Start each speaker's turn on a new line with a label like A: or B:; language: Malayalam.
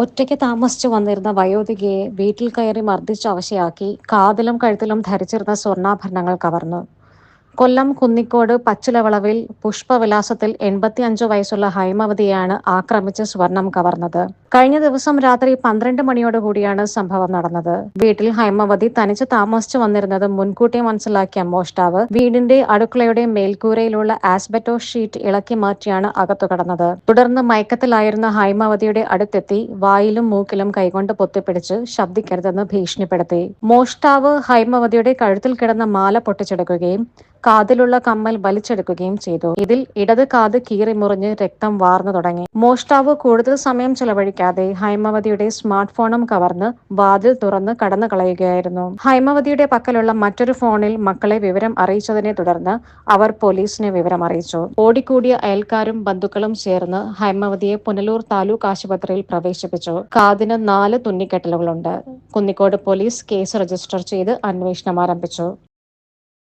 A: ഒറ്റയ്ക്ക് താമസിച്ചു വന്നിരുന്ന വയോധികയെ വീട്ടിൽ കയറി മർദ്ദിച്ച് അവശയാക്കി കാതിലും കഴുത്തിലും ധരിച്ചിരുന്ന സ്വർണാഭരണങ്ങൾ കവർന്നു. കൊല്ലം കുന്നിക്കോട് പച്ചിലവളവിൽ പുഷ്പവിലാസത്തിൽ എൺപത്തിയഞ്ചു വയസ്സുള്ള ഹൈമവതിയാണ് ആക്രമിച്ച് സ്വർണം കവർന്നത്. കഴിഞ്ഞ ദിവസം രാത്രി പന്ത്രണ്ട് മണിയോടുകൂടിയാണ് സംഭവം നടന്നത്. വീട്ടിൽ ഹൈമവതി തനിച്ച് താമസിച്ചു വന്നിരുന്നത് മുൻകൂട്ടി മനസ്സിലാക്കിയ മോഷ്ടാവ് വീടിന്റെ അടുക്കളയുടെ മേൽക്കൂരയിലുള്ള ആസ്ബറ്റോ ഷീറ്റ് ഇളക്കി മാറ്റിയാണ് അകത്തു കടന്നത്. തുടർന്ന് മയക്കത്തിലായിരുന്ന ഹൈമവതിയുടെ അടുത്തെത്തി വായിലും മൂക്കിലും കൈകൊണ്ട് പൊത്തിപ്പിടിച്ച് ശബ്ദിക്കരുതെന്ന് ഭീഷണിപ്പെടുത്തി. മോഷ്ടാവ് ഹൈമവതിയുടെ കഴുത്തിൽ കിടന്ന മാല പൊട്ടിച്ചെടുക്കുകയും കാതിലുള്ള കമ്മൽ വലിച്ചെടുക്കുകയും ചെയ്തു. ഇതിൽ ഇടത് കാത് കീറി മുറിഞ്ഞ് രക്തം വാർന്നു തുടങ്ങി. മോഷ്ടാവ് കൂടുതൽ സമയം ചെലവഴിക്കാതെ ഹൈമവതിയുടെ സ്മാർട്ട് ഫോണും കവർന്ന് വാതിൽ തുറന്ന് കടന്നു കളയുകയായിരുന്നു. ഹൈമവതിയുടെ പക്കലുള്ള മറ്റൊരു ഫോണിൽ മക്കളെ വിവരം അറിയിച്ചതിനെ തുടർന്ന് അവർ പോലീസിനെ വിവരം അറിയിച്ചു. ഓടിക്കൂടിയ അയൽക്കാരും ബന്ധുക്കളും ചേർന്ന് ഹൈമവതിയെ പുനലൂർ താലൂക്ക് ആശുപത്രിയിൽ പ്രവേശിപ്പിച്ചു. കാതിന് നാല് തുന്നിക്കെട്ടലുകളുണ്ട്. കുന്നിക്കോട് പോലീസ് കേസ് രജിസ്റ്റർ ചെയ്ത് അന്വേഷണം ആരംഭിച്ചു.